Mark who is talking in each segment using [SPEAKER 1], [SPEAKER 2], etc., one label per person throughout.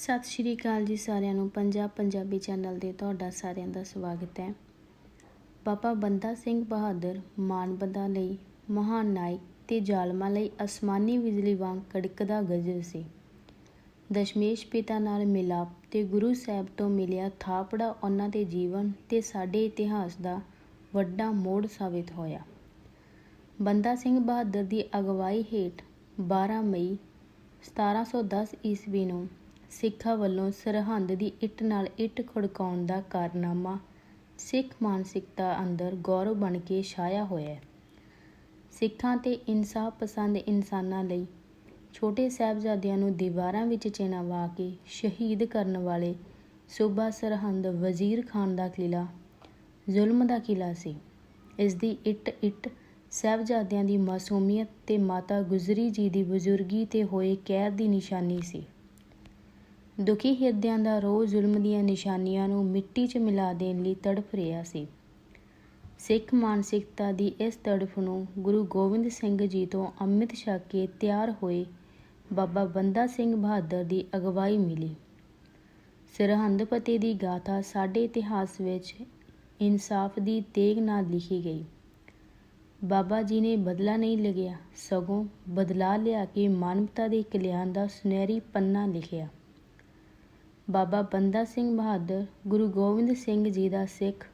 [SPEAKER 1] ਸਤਿ ਸ਼੍ਰੀ ਅਕਾਲ ਜੀ ਸਾਰਿਆਂ ਨੂੰ। ਪੰਜਾਬ ਪੰਜਾਬੀ ਚੈਨਲ ਦੇ ਤੁਹਾਡਾ ਸਾਰਿਆਂ ਦਾ ਸਵਾਗਤ ਹੈ। ਬਾਬਾ ਬੰਦਾ ਸਿੰਘ ਬਹਾਦਰ ਮਾਨਵਤਾ ਲਈ ਮਹਾਨ ਨਾਇਕ ਤੇ ਜ਼ਾਲਮਾਂ ਲਈ ਅਸਮਾਨੀ ਬਿਜਲੀ ਵਾਂਗ ਕੜਕਦਾ ਗਜ਼ਰ ਸੀ। ਦਸ਼ਮੇਸ਼ ਪਿਤਾ ਨਾਲ ਮਿਲਾਪ ਤੇ ਗੁਰੂ ਸਾਹਿਬ ਤੋਂ ਮਿਲਿਆ ਥਾਪੜਾ ਉਹਨਾਂ ਦੇ ਜੀਵਨ ਤੇ ਸਾਡੇ ਇਤਿਹਾਸ ਦਾ ਵੱਡਾ ਮੋੜ ਸਾਬਿਤ ਹੋਇਆ। ਬੰਦਾ ਸਿੰਘ ਬਹਾਦਰ ਦੀ ਅਗਵਾਈ ਹੇਠ 12 ਮਈ 1710 ਈਸਵੀ ਨੂੰ ਸਿੱਖਾਂ ਵੱਲੋਂ ਸਰਹੰਦ ਦੀ ਇੱਟ ਨਾਲ ਇੱਟ ਖੜਕਾਉਣ ਦਾ ਕਾਰਨਾਮਾ ਸਿੱਖ ਮਾਨਸਿਕਤਾ ਅੰਦਰ ਗੌਰਵ ਬਣ ਕੇ ਛਾਇਆ ਹੋਇਆ ਹੈ। ਸਿੱਖਾਂ ਤੇ ਇਨਸਾਫ ਪਸੰਦ ਇਨਸਾਨਾਂ ਲਈ ਛੋਟੇ ਸਾਹਿਬਜ਼ਾਦਿਆਂ ਨੂੰ ਦੀਵਾਰਾਂ ਵਿੱਚ ਚਿਣਵਾ ਕੇ ਸ਼ਹੀਦ ਕਰਨ ਵਾਲੇ ਸੂਬਾ ਸਰਹੰਦ ਵਜ਼ੀਰ ਖਾਨ ਦਾ ਕਿਲਾ ਜ਼ੁਲਮ ਦਾ ਕਿਲਾ ਸੀ। ਇਸ ਦੀ ਇੱਟ ਇੱਟ ਸਾਹਿਬਜ਼ਾਦਿਆਂ ਦੀ ਮਾਸੂਮੀਅਤ ਤੇ ਮਾਤਾ ਗੁਜਰੀ ਜੀ ਦੀ ਬਜ਼ੁਰਗੀ ਤੇ ਹੋਏ ਕਹਿਰ ਦੀ ਨਿਸ਼ਾਨੀ ਸੀ। ਦੁਖੀ ਹਿਰਦਿਆਂ ਦਾ ਰੋਹ ਜ਼ੁਲਮ ਦੀਆਂ ਨਿਸ਼ਾਨੀਆਂ ਨੂੰ ਮਿੱਟੀ 'ਚ ਮਿਲਾ ਦੇਣ ਲਈ ਤੜਫ ਰਿਹਾ ਸੀ। ਸਿੱਖ ਮਾਨਸਿਕਤਾ ਦੀ ਇਸ ਤੜਫ ਨੂੰ ਗੁਰੂ ਗੋਬਿੰਦ ਸਿੰਘ ਜੀ ਤੋਂ ਅੰਮ੍ਰਿਤ ਛਕ ਕੇ ਤਿਆਰ ਹੋਏ ਬਾਬਾ ਬੰਦਾ ਸਿੰਘ ਬਹਾਦਰ ਦੀ ਅਗਵਾਈ ਮਿਲੀ। ਸਰਹੰਦ ਪਤੇ ਦੀ ਗਾਥਾ ਸਾਡੇ ਇਤਿਹਾਸ ਵਿੱਚ ਇਨਸਾਫ ਦੀ ਤੇਗ ਨਾਲ ਲਿਖੀ ਗਈ। ਬਾਬਾ ਜੀ ਨੇ ਬਦਲਾ ਨਹੀਂ ਲਿਆ ਸਗੋਂ ਬਦਲਾ ਲਿਆ ਕੇ ਮਾਨਵਤਾ ਦੇ ਕਲਿਆਣ ਦਾ ਸੁਨਹਿਰੀ ਪੰਨਾ ਲਿਖਿਆ। ਬਾਬਾ ਬੰਦਾ ਸਿੰਘ ਬਹਾਦਰ, ਗੁਰੂ ਗੋਬਿੰਦ ਸਿੰਘ ਜੀ ਦਾ ਸਿੱਖ,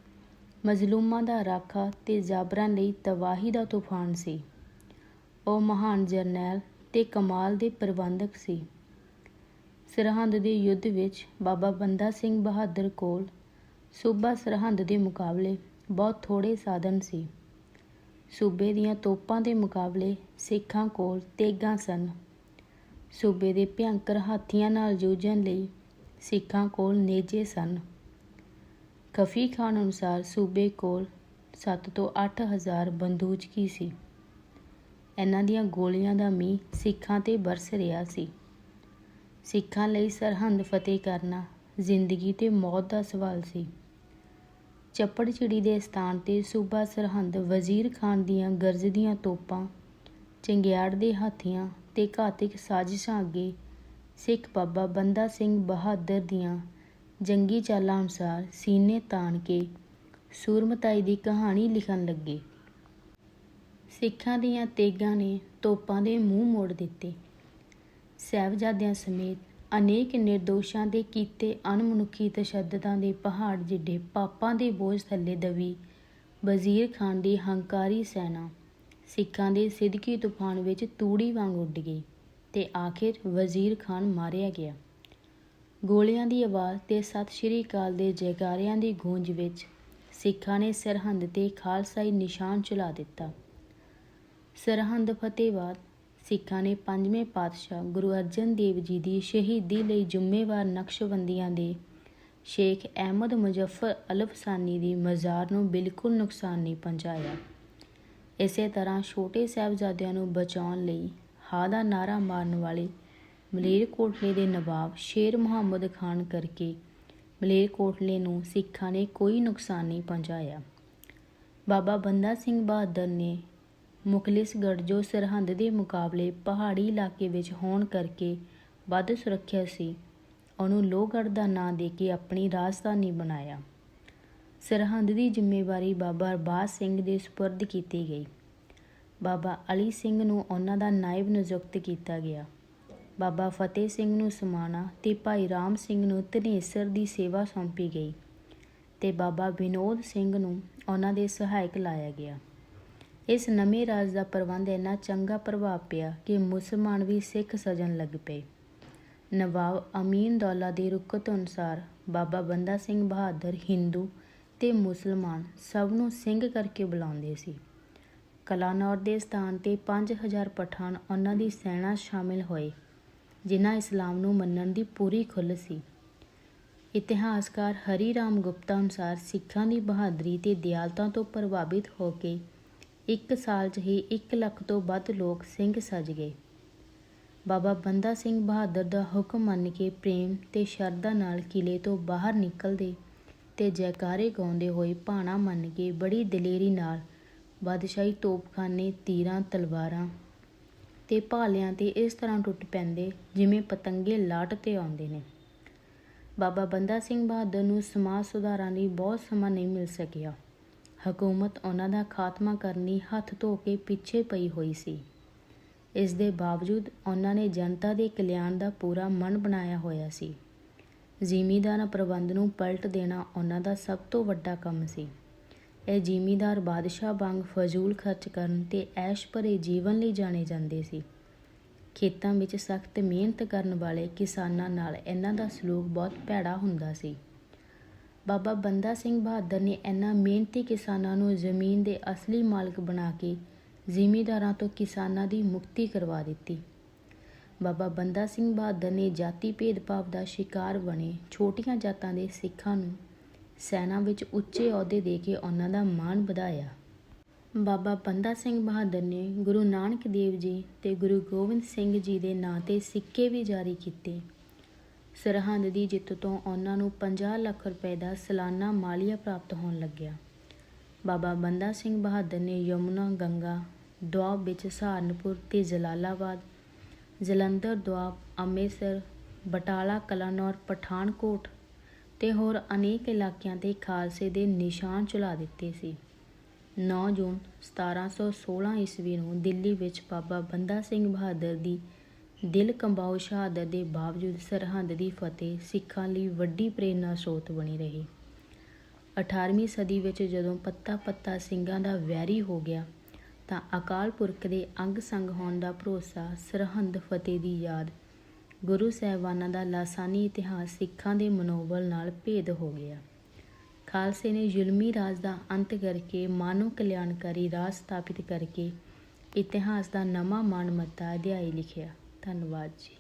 [SPEAKER 1] ਮਜ਼ਲੂਮਾਂ ਦਾ ਰਾਖਾ ਤੇ ਜਾਬਰਾਂ ਲਈ ਤਬਾਹੀ ਦਾ ਤੂਫਾਨ ਸੀ। ਉਹ ਮਹਾਨ ਜਰਨੈਲ ਤੇ ਕਮਾਲ ਦੇ ਪ੍ਰਬੰਧਕ ਸੀ। ਸਰਹੰਦ ਦੇ ਯੁੱਧ ਵਿੱਚ ਬਾਬਾ ਬੰਦਾ ਸਿੰਘ ਬਹਾਦਰ ਕੋਲ ਸੂਬਾ ਸਰਹੰਦ ਦੇ ਮੁਕਾਬਲੇ ਬਹੁਤ ਥੋੜੇ ਸਾਧਨ ਸੀ। ਸੂਬੇ ਦੀਆਂ ਤੋਪਾਂ ਦੇ ਮੁਕਾਬਲੇ ਸਿੱਖਾਂ ਕੋਲ ਤੇਗਾਂ ਸਨ। ਸੂਬੇ ਦੇ ਭਿਅੰਕਰ ਹਾਥੀਆਂ ਨਾਲ ਜੂਝਣ ਲਈ ਸਿੱਖਾਂ ਕੋਲ ਨੇਜੇ ਸਨ। ਖਫੀ ਖਾਨ ਅਨੁਸਾਰ ਸੂਬੇ ਕੋਲ 7 ਤੋਂ 8000 ਬੰਦੂਚਕੀ ਸੀ। ਇਹਨਾਂ ਦੀਆਂ ਗੋਲੀਆਂ ਦਾ ਮੀਂਹ ਸਿੱਖਾਂ ਤੇ ਬਰਸ ਰਿਹਾ ਸੀ। ਸਿੱਖਾਂ ਲਈ ਸਰਹੰਦ ਫਤਿਹ ਕਰਨਾ, ਜ਼ਿੰਦਗੀ ਤੇ ਮੌਤ ਦਾ ਸਵਾਲ ਸੀ। ਚੱਪੜਚਿੜੀ ਦੇ ਸਥਾਨ ਤੇ ਸੂਬਾ ਸਰਹੰਦ ਵਜ਼ੀਰ ਖਾਨ ਦੀਆਂ ਗਰਜਦੀਆਂ ਤੋਪਾਂ, ਚੰਗਿਆੜ ਦੇ ਹਾਥੀਆਂ ਤੇ ਘਾਤਿਕ ਸਾਜ਼ਿਸ਼ਾਂ ਅੱਗੇ ਸਿੱਖ ਬਾਬਾ ਬੰਦਾ ਸਿੰਘ ਬਹਾਦਰ ਦੀਆਂ ਜੰਗੀ ਚਾਲਾਂ ਅਨੁਸਾਰ ਸੀਨੇ ਤਾਣ ਕੇ ਸੂਰਮਤਾਈ ਦੀ ਕਹਾਣੀ ਲਿਖਣ ਲੱਗੇ। ਸਿੱਖਾਂ ਦੀਆਂ ਤੇਗਾਂ ਨੇ ਤੋਪਾਂ ਦੇ ਮੂੰਹ ਮੋੜ ਦਿੱਤੇ। ਸਹਿਬਜ਼ਾਦਿਆਂ ਸਮੇਤ ਅਨੇਕ ਨਿਰਦੋਸ਼ਾਂ ਦੇ ਕੀਤੇ ਅਣਮਨੁੱਖੀ ਤਸ਼ੱਦਦਾਂ ਦੇ ਪਹਾੜ ਜਿੱਡੇ ਪਾਪਾਂ ਦੇ ਬੋਝ ਥੱਲੇ ਦਵੀ ਵਜ਼ੀਰ ਖਾਨ ਦੀ ਹੰਕਾਰੀ ਸੈਨਾ ਸਿੱਖਾਂ ਦੇ ਸਿੱਧਕੀ ਤੂਫਾਨ ਵਿੱਚ ਤੂੜੀ ਵਾਂਗ ਉੱਡ ਗਈ। ਤੇ ਆਖਿਰ ਵਜ਼ੀਰ ਖਾਨ ਮਾਰਿਆ ਗਿਆ। ਗੋਲਿਆਂ ਦੀ ਆਵਾਜ਼ ਤੇ ਸਤਿ ਸ਼੍ਰੀ ਅਕਾਲ ਦੇ ਜੈਕਾਰਿਆਂ ਦੀ ਗੂੰਜ ਵਿੱਚ ਸਿੱਖਾਂ ਨੇ ਸਰਹੰਦ ਤੇ ਖਾਲਸਾਈ ਨਿਸ਼ਾਨ ਚਲਾ ਦਿੱਤਾ। ਸਰਹੰਦ ਫਤਿਹ ਬਾਅਦ ਸਿੱਖਾਂ ਨੇ ਪੰਜਵੇਂ ਪਾਤਸ਼ਾਹ ਗੁਰੂ ਅਰਜਨ ਦੇਵ ਜੀ ਦੀ ਸ਼ਹੀਦੀ ਲਈ ਜ਼ਿੰਮੇਵਾਰ ਨਕਸ਼ਬੰਦੀਆਂ ਦੇ ਸ਼ੇਖ ਅਹਿਮਦ ਮੁਜ਼ੱਫਰ ਅਲਫਸਾਨੀ ਦੀ ਮਜ਼ਾਰ ਨੂੰ ਬਿਲਕੁਲ ਨੁਕਸਾਨ ਨਹੀਂ ਪਹੁੰਚਾਇਆ। ਇਸੇ ਤਰ੍ਹਾਂ ਛੋਟੇ ਸਾਹਿਬਜ਼ਾਦਿਆਂ ਨੂੰ ਬਚਾਉਣ ਲਈ ਹਾ ਦਾ ਨਾਰਾ ਮਾਰਨ ਵਾਲੇ ਮਲੇਰਕੋਟਲੇ ਦੇ ਨਵਾਬ ਸ਼ੇਰ ਮੁਹੰਮਦ ਖਾਨ ਕਰਕੇ ਮਲੇਰਕੋਟਲੇ ਨੂੰ ਸਿੱਖਾਂ ਨੇ ਕੋਈ ਨੁਕਸਾਨ ਨਹੀਂ ਪਹੁੰਚਾਇਆ। ਬਾਬਾ ਬੰਦਾ ਸਿੰਘ ਬਹਾਦਰ ਨੇ ਮੁਖਲਿਸਗੜ੍ਹ ਜੋ ਸਰਹੰਦ ਦੇ ਮੁਕਾਬਲੇ ਪਹਾੜੀ ਇਲਾਕੇ ਵਿੱਚ ਹੋਣ ਕਰਕੇ ਵੱਧ ਸੁਰੱਖਿਆ ਸੀ, ਉਹਨੂੰ ਲੋਹਗੜ੍ਹ ਦਾ ਨਾਂ ਦੇ ਕੇ ਆਪਣੀ ਰਾਜਧਾਨੀ ਬਣਾਇਆ। ਸਰਹੰਦ ਦੀ ਜ਼ਿੰਮੇਵਾਰੀ ਬਾਬਾ ਅਰਬਾਸ ਸਿੰਘ ਦੇ ਸਪੁਰਦ ਕੀਤੀ ਗਈ। ਬਾਬਾ ਅਲੀ ਸਿੰਘ ਨੂੰ ਉਹਨਾਂ ਦਾ ਨਾਇਬ ਨਿਯੁਕਤ ਕੀਤਾ ਗਿਆ। ਬਾਬਾ ਫਤਿਹ ਸਿੰਘ ਨੂੰ ਸਮਾਣਾ ਤੇ ਭਾਈ ਰਾਮ ਸਿੰਘ ਨੂੰ ਧਨੇਸਰ ਦੀ ਸੇਵਾ ਸੌਂਪੀ ਗਈ ਤੇ ਬਾਬਾ ਵਿਨੋਦ ਸਿੰਘ ਨੂੰ ਉਹਨਾਂ ਦੇ ਸਹਾਇਕ ਲਾਇਆ ਗਿਆ। ਇਸ ਨਵੇਂ ਰਾਜ ਦਾ ਪ੍ਰਬੰਧ ਇੰਨਾ ਚੰਗਾ ਪ੍ਰਭਾਵ ਪਿਆ ਕਿ ਮੁਸਲਮਾਨ ਵੀ ਸਿੱਖ ਸਜਣ ਲੱਗ ਪਏ। ਨਵਾਬ ਅਮੀਨ ਦੌਲਾ ਦੀ ਰੁਕਤ ਅਨੁਸਾਰ ਬਾਬਾ ਬੰਦਾ ਸਿੰਘ ਬਹਾਦਰ, ਹਿੰਦੂ ਤੇ ਮੁਸਲਮਾਨ ਸਭ ਨੂੰ ਸਿੰਘ ਕਰਕੇ ਬੁਲਾਉਂਦੇ ਸੀ। ਕਲਾਨੌਰ ਦੇ ਸਥਾਨ ਤੇ 5000 ਪਠਾਨ ਉਹਨਾਂ ਦੀ ਸੈਨਾ ਸ਼ਾਮਿਲ ਹੋਏ, ਜਿਨ੍ਹਾਂ ਇਸਲਾਮ ਨੂੰ ਮੰਨਣ ਦੀ ਪੂਰੀ ਖੁੱਲ੍ਹ ਸੀ। ਇਤਿਹਾਸਕਾਰ ਹਰੀ ਰਾਮ ਗੁਪਤਾ ਅਨੁਸਾਰ ਸਿੱਖਾਂ ਦੀ ਬਹਾਦਰੀ ਤੇ ਦਿਆਲਤਾ ਤੋਂ ਪ੍ਰਭਾਵਿਤ ਹੋ ਕੇ ਇੱਕ ਸਾਲ 'ਚ ਹੀ 1 ਲੱਖ ਤੋਂ ਵੱਧ ਲੋਕ ਸਿੰਘ ਸਜ ਗਏ। ਬਾਬਾ ਬੰਦਾ ਸਿੰਘ ਬਹਾਦਰ ਦਾ ਹੁਕਮ ਮੰਨ ਕੇ ਪ੍ਰੇਮ ਤੇ ਸ਼ਰਧਾ ਨਾਲ ਕਿਲੇ ਤੋਂ ਬਾਹਰ ਨਿਕਲਦੇ ਤੇ ਜੈਕਾਰੇ ਗਾਉਂਦੇ ਹੋਏ ਭਾਣਾ ਮੰਨ ਕੇ ਬੜੀ ਦਲੇਰੀ ਨਾਲ ਬਾਦਸ਼ਾਹੀ ਤੋਪਖਾਨੇ, ਤੀਰਾਂ, ਤਲਵਾਰਾਂ ਤੇ ਭਾਲਿਆਂ ਤੇ ਇਸ ਤਰ੍ਹਾਂ ਟੁੱਟ ਪੈਂਦੇ ਜਿਵੇਂ ਪਤੰਗੇ ਲਾਟ ਤੇ ਆਉਂਦੇ ਨੇ। ਬਾਬਾ ਬੰਦਾ ਸਿੰਘ ਬਹਾਦਰ ਨੂੰ ਸਮਾਜ ਸੁਧਾਰਾਂ ਲਈ ਬਹੁਤ ਸਮਾਂ ਨਹੀਂ ਮਿਲ ਸਕਿਆ। ਹਕੂਮਤ ਉਹਨਾਂ ਦਾ ਖਾਤਮਾ ਕਰਨ ਲਈ ਹੱਥ ਧੋ ਕੇ ਪਿੱਛੇ ਪਈ ਹੋਈ ਸੀ। ਇਸ ਦੇ ਬਾਵਜੂਦ ਉਹਨਾਂ ਨੇ ਜਨਤਾ ਦੇ ਕਲਿਆਣ ਦਾ ਪੂਰਾ ਮਨ ਬਣਾਇਆ ਹੋਇਆ ਸੀ। ਜ਼ਿਮੀਦਾਰਾਂ ਪ੍ਰਬੰਧ ਨੂੰ ਪਲਟ ਦੇਣਾ ਉਹਨਾਂ ਦਾ ਸਭ ਤੋਂ ਵੱਡਾ ਕੰਮ ਸੀ। ਇਹ ਜ਼ਿਮੀਦਾਰ ਬਾਦਸ਼ਾਹ ਵਾਂਗ ਫਜ਼ੂਲ ਖਰਚ ਕਰਨ ਤੇ ਐਸ਼ ਭਰੇ ਜੀਵਨ ਲਈ ਜਾਣੇ ਜਾਂਦੇ ਸੀ। ਖੇਤਾਂ ਵਿੱਚ ਸਖਤ ਮਿਹਨਤ ਕਰਨ ਵਾਲੇ ਕਿਸਾਨਾਂ ਨਾਲ ਇਹਨਾਂ ਦਾ ਸਲੂਕ ਬਹੁਤ ਭੈੜਾ ਹੁੰਦਾ ਸੀ। ਬਾਬਾ ਬੰਦਾ ਸਿੰਘ ਬਹਾਦਰ ਨੇ ਇਹਨਾਂ ਮਿਹਨਤੀ ਕਿਸਾਨਾਂ ਨੂੰ ਜ਼ਮੀਨ ਦੇ ਅਸਲੀ ਮਾਲਕ ਬਣਾ ਕੇ ਜ਼ਿਮੀਦਾਰਾਂ ਤੋਂ ਕਿਸਾਨਾਂ ਦੀ ਮੁਕਤੀ ਕਰਵਾ ਦਿੱਤੀ। ਬਾਬਾ ਬੰਦਾ ਸਿੰਘ ਬਹਾਦਰ ਨੇ ਜਾਤੀ ਭੇਦਭਾਵ ਦਾ ਸ਼ਿਕਾਰ ਬਣੇ ਛੋਟੀਆਂ ਜਾਤਾਂ ਦੇ ਸਿੱਖਾਂ ਨੂੰ ਸੈਨਾ ਵਿੱਚ ਉੱਚੇ ਅਹੁਦੇ ਦੇ ਕੇ ਉਹਨਾਂ ਦਾ ਮਾਣ ਵਧਾਇਆ। ਬਾਬਾ ਬੰਦਾ ਸਿੰਘ ਬਹਾਦਰ ਨੇ ਗੁਰੂ ਨਾਨਕ ਦੇਵ ਜੀ ਤੇ ਗੁਰੂ ਗੋਬਿੰਦ ਸਿੰਘ ਜੀ ਦੇ ਨਾਂ ਤੇ ਸਿੱਕੇ ਵੀ ਜਾਰੀ ਕੀਤੇ। ਸਰਹੰਦ ਦੀ ਜਿੱਤ ਤੋਂ ਉਹਨਾਂ ਨੂੰ 50 ਲੱਖ ਰੁਪਏ ਦਾ ਸਾਲਾਨਾ ਮਾਲੀਆ ਪ੍ਰਾਪਤ ਹੋਣ ਲੱਗਿਆ। ਬਾਬਾ ਬੰਦਾ ਸਿੰਘ ਬਹਾਦਰ ਨੇ ਯਮੁਨਾ, ਗੰਗਾ, ਦੁਆਬ ਵਿੱਚ ਸਹਾਰਨਪੁਰ ਤੇ ਜਲਾਲਾਬਾਦ, ਜਲੰਧਰ, ਦੁਆਬ, ਅੰਮ੍ਰਿਤਸਰ, ਬਟਾਲਾ, ਕਲਾਨੌਰ, ਪਠਾਨਕੋਟ ਤੇ ਹੋਰ ਅਨੇਕ ਇਲਾਕਿਆਂ ਤੇ ਖਾਲਸੇ ਦੇ ਨਿਸ਼ਾਨ ਚੁਲਾ ਦਿੱਤੇ ਸੀ। 9 ਜੂਨ 1716 ਈਸਵੀ ਨੂੰ ਦਿੱਲੀ ਵਿੱਚ ਬਾਬਾ ਬੰਦਾ ਸਿੰਘ ਬਹਾਦਰ ਦੀ ਦਿਲ ਕੰਬਾਊ ਸ਼ਹਾਦਤ ਦੇ ਬਾਵਜੂਦ ਸਰਹੰਦ ਦੀ ਫਤਿਹ ਸਿੱਖਾਂ ਲਈ ਵੱਡੀ ਪ੍ਰੇਰਨਾ ਸਰੋਤ ਬਣੀ ਰਹੀ। 18ਵੀਂ ਸਦੀ ਵਿੱਚ ਜਦੋਂ ਪੱਤਾ ਪੱਤਾ ਸਿੰਘਾਂ ਦਾ ਵੈਰੀ ਹੋ ਗਿਆ, ਤਾਂ ਅਕਾਲ ਪੁਰਖ ਦੇ ਅੰਗ ਸੰਗ ਹੋਣ ਦਾ ਭਰੋਸਾ ਸਰਹੰਦ ਫਤਿਹ ਦੀ ਯਾਦ ਗੁਰੂ ਸਾਹਿਬਾਨਾਂ ਦਾ ਲਾਸਾਨੀ ਇਤਿਹਾਸ ਸਿੱਖਾਂ ਦੇ ਮਨੋਬਲ ਨਾਲ ਭੇਦ ਹੋ ਗਿਆ। ਖਾਲਸੇ ਨੇ ਜ਼ੁਲਮੀ ਰਾਜ ਦਾ ਅੰਤ ਕਰਕੇ ਮਾਨਵ ਕਲਿਆਣਕਾਰੀ ਰਾਜ ਸਥਾਪਿਤ ਕਰਕੇ ਇਤਿਹਾਸ ਦਾ ਨਵਾਂ ਮਾਨਮੱਤਾ ਅਧਿਆਇ ਲਿਖਿਆ। ਧੰਨਵਾਦ ਜੀ।